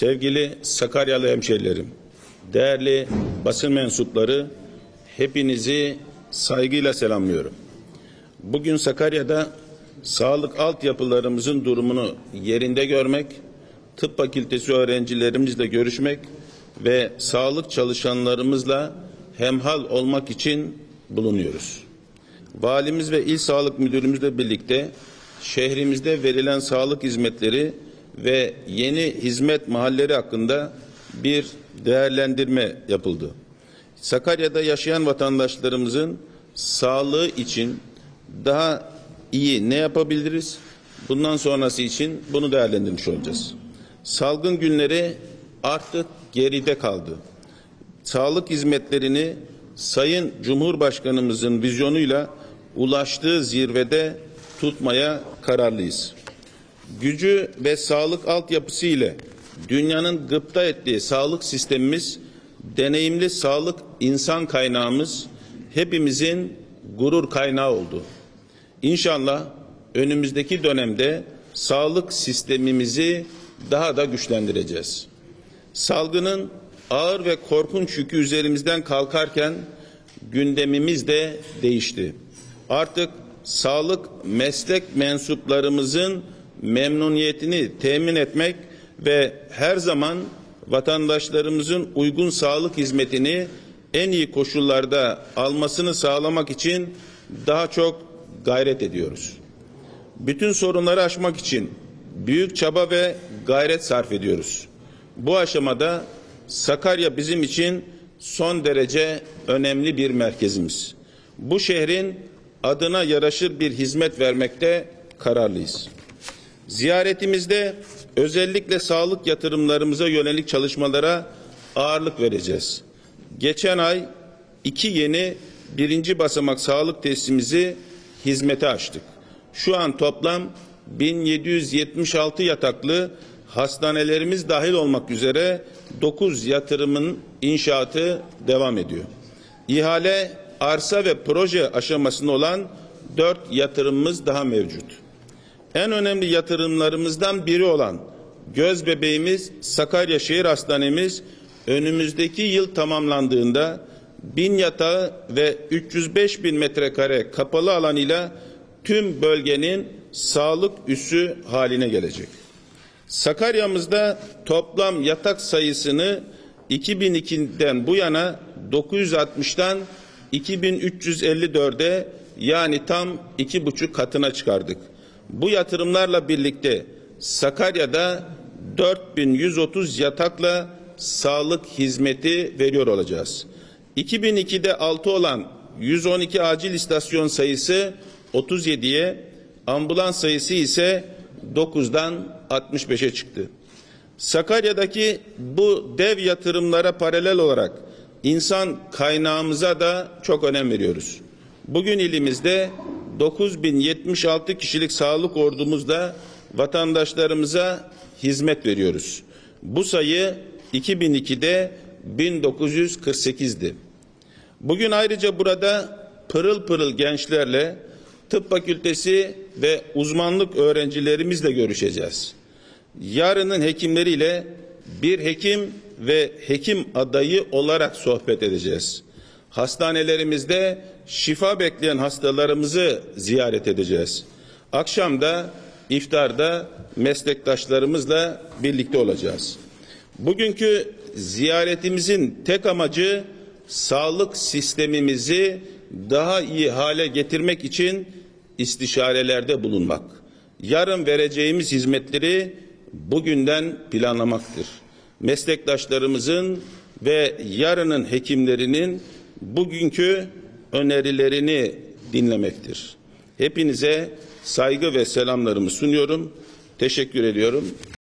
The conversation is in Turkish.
sevgili Sakaryalı hemşehrilerim, değerli basın mensupları, hepinizi saygıyla selamlıyorum. Bugün Sakarya'da sağlık altyapılarımızın durumunu yerinde görmek, tıp fakültesi öğrencilerimizle görüşmek ve sağlık çalışanlarımızla hemhal olmak için bulunuyoruz. Valimiz ve İl Sağlık Müdürümüzle birlikte şehrimizde verilen sağlık hizmetleri ve yeni hizmet mahalleri hakkında bir değerlendirme yapıldı. Sakarya'da yaşayan vatandaşlarımızın sağlığı için daha iyi ne yapabiliriz? Bundan sonrası için bunu değerlendirmiş olacağız. Salgın günleri artık geride kaldı. Sağlık hizmetlerini Sayın Cumhurbaşkanımızın vizyonuyla ulaştığı zirvede tutmaya kararlıyız. Gücü ve sağlık altyapısı ile dünyanın gıpta ettiği sağlık sistemimiz, deneyimli sağlık insan kaynağımız hepimizin gurur kaynağı oldu. İnşallah önümüzdeki dönemde sağlık sistemimizi daha da güçlendireceğiz. Salgının ağır ve korkunç yükü üzerimizden kalkarken gündemimiz de değişti. Artık sağlık meslek mensuplarımızın memnuniyetini temin etmek ve her zaman vatandaşlarımızın uygun sağlık hizmetini en iyi koşullarda almasını sağlamak için daha çok gayret ediyoruz. Bütün sorunları aşmak için büyük çaba ve gayret sarf ediyoruz. Bu aşamada Sakarya bizim için son derece önemli bir merkezimiz. Bu şehrin adına yaraşır bir hizmet vermekte kararlıyız. Ziyaretimizde özellikle sağlık yatırımlarımıza yönelik çalışmalara ağırlık vereceğiz. Geçen ay iki yeni birinci basamak sağlık tesisimizi hizmete açtık. Şu an toplam 1776 yataklı hastanelerimiz dahil olmak üzere 9 yatırımın inşaatı devam ediyor. İhale, arsa ve proje aşamasında olan 4 yatırımımız daha mevcut. En önemli yatırımlarımızdan biri olan göz bebeğimiz Sakarya Şehir Hastanemiz önümüzdeki yıl tamamlandığında bin yatağı ve 305 bin metrekare kapalı alanıyla tüm bölgenin sağlık üssü haline gelecek. Sakarya'mızda toplam yatak sayısını 2002'den bu yana 960'tan 2354'e yani tam iki buçuk katına çıkardık. Bu yatırımlarla birlikte Sakarya'da 4130 yatakla sağlık hizmeti veriyor olacağız. 2002'de 6 olan 112 acil istasyon sayısı 37'ye, ambulans sayısı ise 9'dan 65'e çıktı. Sakarya'daki bu dev yatırımlara paralel olarak insan kaynağımıza da çok önem veriyoruz. Bugün ilimizde 9076 kişilik sağlık ordumuzla vatandaşlarımıza hizmet veriyoruz. Bu sayı 2002'de 1948'di. Bugün ayrıca burada pırıl pırıl gençlerle tıp fakültesi ve uzmanlık öğrencilerimizle görüşeceğiz. Yarının hekimleriyle bir hekim ve hekim adayı olarak sohbet edeceğiz. Hastanelerimizde şifa bekleyen hastalarımızı ziyaret edeceğiz. Akşam da iftarda meslektaşlarımızla birlikte olacağız. Bugünkü ziyaretimizin tek amacı sağlık sistemimizi daha iyi hale getirmek için istişarelerde bulunmak. Yarın vereceğimiz hizmetleri bugünden planlamaktır. Meslektaşlarımızın ve yarının hekimlerinin bugünkü önerilerini dinlemektir. Hepinize saygı ve selamlarımı sunuyorum. Teşekkür ediyorum.